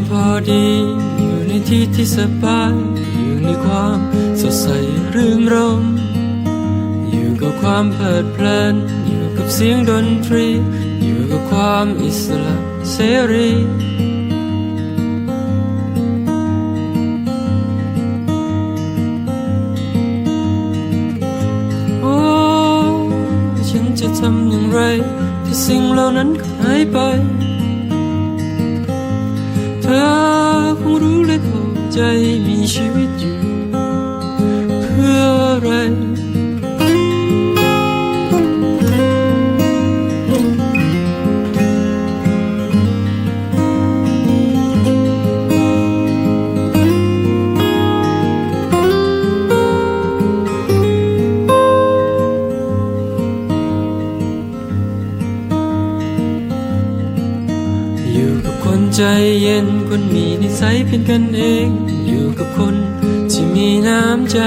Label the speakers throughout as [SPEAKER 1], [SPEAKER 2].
[SPEAKER 1] ความพอดี อยู่ในที่ที่สบาย อยู่ในความสดใสรื่นรม อยู่กับความเพลิดเพลิน อยู่กับเสียงดนตรี อยู่กับความอิสระเสรีโอ้ฉันจะทำอย่างไรที่สิ่งเหล่านั้นหายไป อคงรู้และเข้าใจมีชีวิตอยู่ เพื่ออะไร ใจเย็นคนมีนิสัยเป็นกันเอง อยู่กับคนที่มีน้ำใจ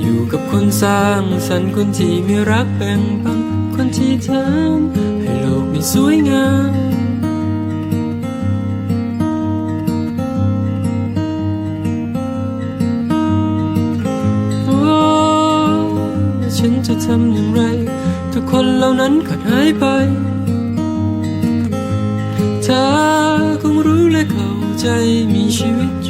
[SPEAKER 1] อยู่กับคนสร้างสรรค์คนที่มีรักแบ่งปันคนที่ทำให้โลกนี้สวยงามโอ้ฉันจะทำอย่างไร ทุกคนเหล่านั้นขาดหายไป เข้า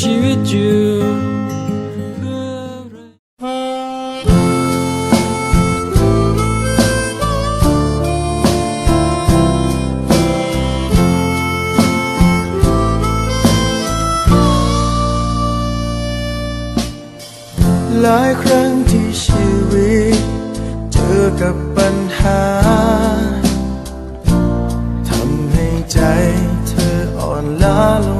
[SPEAKER 1] ชีวิตอยู่หลายครั้
[SPEAKER 2] งที่ชีวิต เจอกับปัญหาทำให้ใจเธออ่อนล้าลง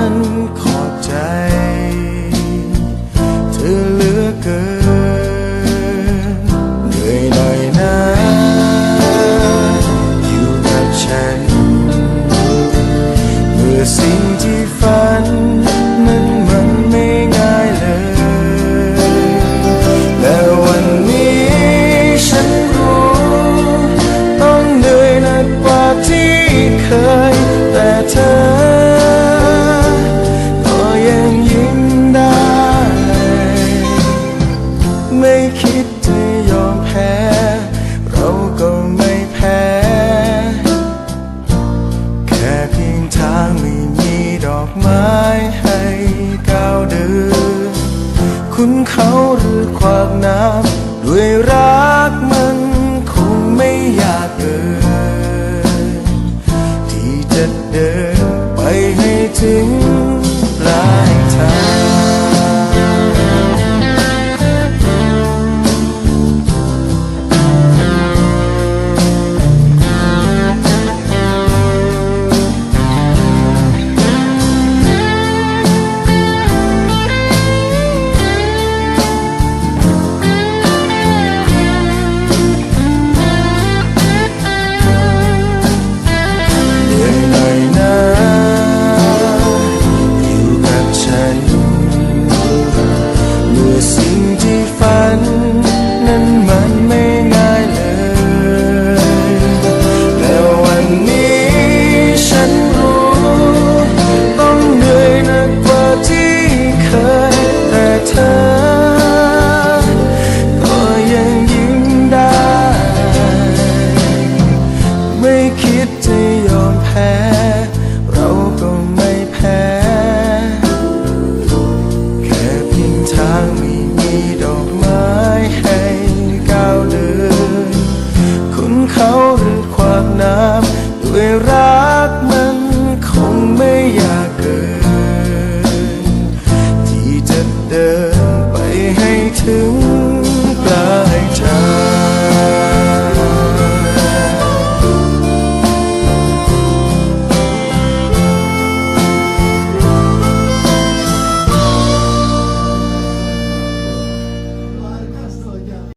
[SPEAKER 2] น ไม่คิดจะยอมแพ้ เราก็ไม่แพ้ แค่เพียงทางไม่มีดอกไม้ให้ก้าวเดิน คุณเขาหรือขวากน้ำด้วยรักมันคงไม่อยากเกินที่จะเดินไปให้ถึง